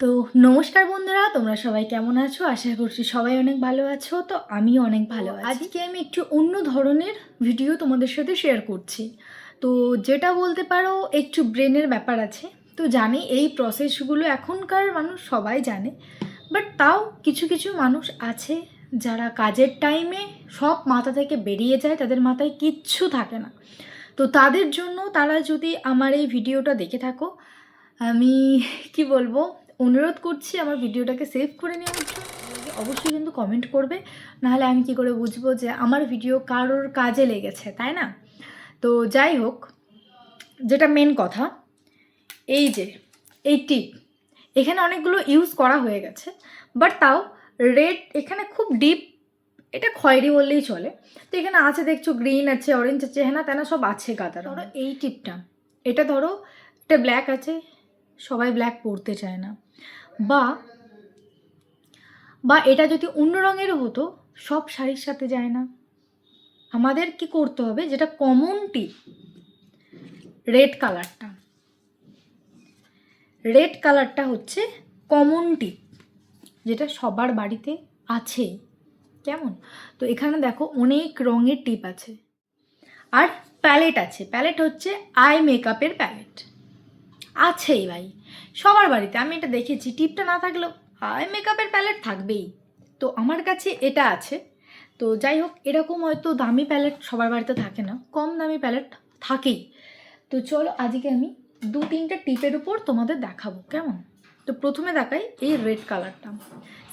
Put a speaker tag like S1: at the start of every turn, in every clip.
S1: তো নমস্কার বন্ধুরা তোমরা সবাই কেমন আছো? আশা করছি সবাই অনেক ভালো আছো। তো আমিও অনেক ভালো আছি। আজকে আমি একটু অন্য ধরনের ভিডিও তোমাদের সাথে শেয়ার করছি। তো যেটা বলতে পারো একটু ব্রেনের ব্যাপার আছে। তো জানি এই প্রসেসগুলো এখনকার মানুষ সবাই জানে। বাট তাও কিছু কিছু মানুষ আছে যারা কাজের টাইমে সব মাথা থেকে বেরিয়ে যায় তাদের মাথায় কিচ্ছু থাকে না। তো তাদের জন্য তারা যদি আমার এই ভিডিওটা দেখে থাকো আমি কি বলব? অনুরোধ করছি আমার ভিডিওটাকে সেভ করে নেওয়ার জন্য অবশ্যই কিন্তু কমেন্ট করবে। নাহলে আমি কি করে বুঝব যে আমার ভিডিও কারোর কাজে লেগেছে তাই না? তো যাই হোক যেটা মেন কথা এই যে এই টিপ এখানে অনেকগুলো ইউজ করা হয়ে গেছে বাট তাও রেড এখানে খুব ডিপ এটা খয়েরি বললেই চলে। তো এখানে আছে দেখছ গ্রিন আছে অরেঞ্জ আছে হ্যাঁ তেনা সব আছে গাদার ধরো এই টিপটা এটা ধরো এটা ব্ল্যাক আছে সবাই ব্ল্যাক পরতে চায় না। বা বা এটা যদি অন্য রঙের হতো, সব শাড়ির সাথে যায় না। আমাদের কি করতে হবে? যেটা কমন টিপ রেড কালারটা রেড কালারটা হচ্ছে কমন টিপ যেটা সবার বাড়িতে আছে। কেমন? তো এখানে দেখো অনেক রঙের টিপ আছে। আর প্যালেট আছে। প্যালেট হচ্ছে আই মেকআপের প্যালেট আছেই ভাই। সবার বাড়িতে আমি এটা দেখেছি। টিপটা না থাকলেও আই মেকআপের প্যালেট থাকবেই। তো আমার কাছে এটা আছে। তো যাই হোক এরকম হয়তো দামি প্যালেট সবার বাড়িতে থাকে না। কম দামি প্যালেট থাকেই। তো চলো আজকে আমি দু তিনটে টিপের উপর তোমাদের দেখাবো কেমন? তো প্রথমে দেখাই এই রেড কালারটা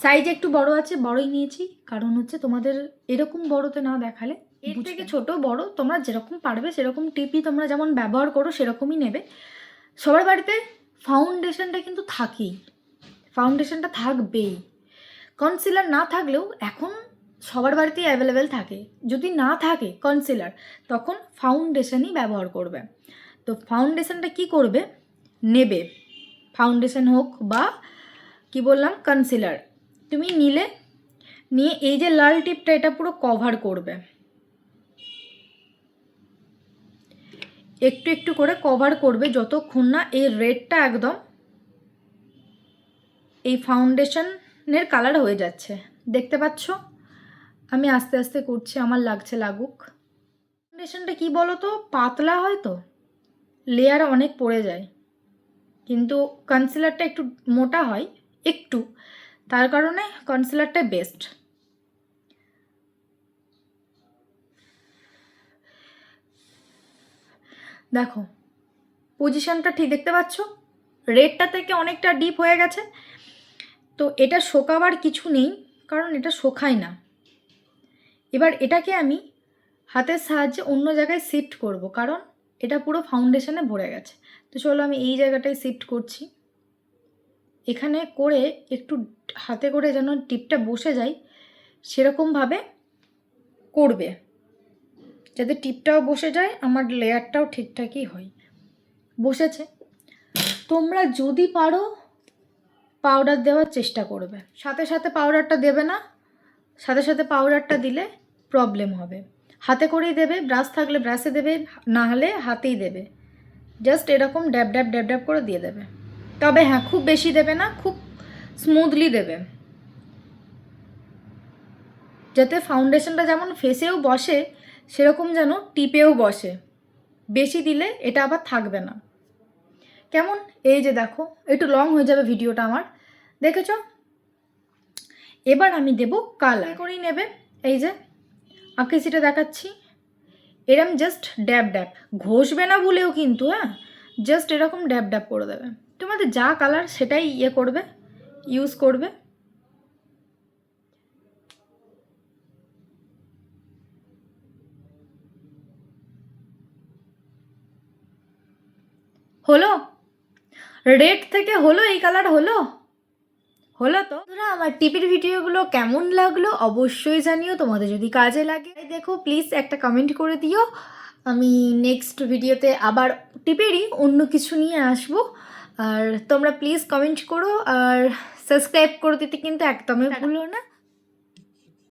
S1: সাইজ একটু বড় আছে বড়ই নিয়েছি। কারণ হচ্ছে তোমাদের এরকম বড়তে না দেখালে এর থেকে ছোট বড় তোমরা যেরকম পারবে সেরকম টিপই তোমরা যেমন ব্যবহার করো সেরকমই নেবে। সবার বাড়িতে ফাউন্ডেশনটা কিন্তু থাকেই। ফাউন্ডেশনটা থাকবেই। কনসিলার না থাকলেও এখন সবার বাড়িতেই অ্যাভেলেবেল থাকে। যদি না থাকে কনসিলার তখন ফাউন্ডেশনই ব্যবহার করবে। তো ফাউন্ডেশনটা কি করবে? নেবে। ফাউন্ডেশন হোক বা কি বললাম? কনসিলার তুমি নিলে, নিয়ে এই যে লাল টিপটা, এটা পুরো কভার করবে। একটু একটু করে কভার করবে যতক্ষণ না এই রেডটা একদম এই ফাউন্ডেশনের কালার হয়ে যাচ্ছে। দেখতে পাচ্ছ? আমি আস্তে আস্তে করছি, আমার লাগছে লাগুক। ফাউন্ডেশনটা কি বলো তো পাতলা হয় তো লেয়ার অনেক পড়ে যায়। কিন্তু কনসিলারটা একটু মোটা হয়, একটু। তার কারণে কনসিলারটা বেস্ট দেখো পজিশনটা ঠিক দেখতে পাচ্ছ? রেডটা থেকে অনেকটা ডিপ হয়ে গেছে। তো এটা শোকাবার কিছু নেই, কারণ এটা শোকায় না। এবার এটাকে আমি হাতের সাহায্যে অন্য জায়গায় শিফট করব, কারণ এটা পুরো ফাউন্ডেশনে ভরে গেছে। তো চলো আমি এই জায়গাটায় শিফট করছি। এখানে করে একটু হাতে করে যেন টিপটা বসে যায়, সেরকমভাবে করবে। যাতে টিপটাও বসে যায়, আমার লেয়ারটাও ঠিকঠাকই হয়। বসেছে। তোমরা যদি পারো পাউডার দেওয়ার চেষ্টা করবে। সাথে সাথে পাউডারটা দেবে না, সাথে সাথে পাউডারটা দিলে প্রবলেম হবে। হাতে করেই দেবে ব্রাশ থাকলে ব্রাশে দেবে, না হলে হাতেই দেবে। জাস্ট এরকম ড্যাব ড্যাব ড্যাব ড্যাব করে দিয়ে দেবে। তবে হ্যাঁ খুব বেশি দেবে না, খুব স্মুথলি দেবে। যাতে ফাউন্ডেশনটা যেমন ফেসেও বসে সেরকম যেন টিপেও বসে। বেশি দিলে এটা আবার থাকবে না। কেমন? এই যে দেখো, একটু লং হয়ে যাবে ভিডিওটা আমার। দেখেছ? এবার আমি দেব কালার করেই নেবে? এই যে আঁকেছিটা দেখাচ্ছি। এরম জাস্ট ড্যাব ড্যাব ঘষবে না বলেও কিন্তু হ্যাঁ? জাস্ট এরকম ড্যাব ড্যাব করে দেবে। তোমাদের যা কালার সেটাই ইয়ে করবে ইউজ করবে। হলো? রেড থেকে হলো এই কালার হলো? হলো তো? তোরা আমার টিপির ভিডিওগুলো কেমন লাগল অবশ্যই জানিও তোমাদের যদি কাজে লাগে। দেখো প্লিজ একটা কমেন্ট করে দিও। আমি নেক্সট ভিডিওতে আবার টিপেরই অন্য কিছু নিয়ে আসব। আর তোমরা প্লিজ কমেন্ট করো আর সাবস্ক্রাইব করে দিতে কিন্তু একদমই ভুলো না।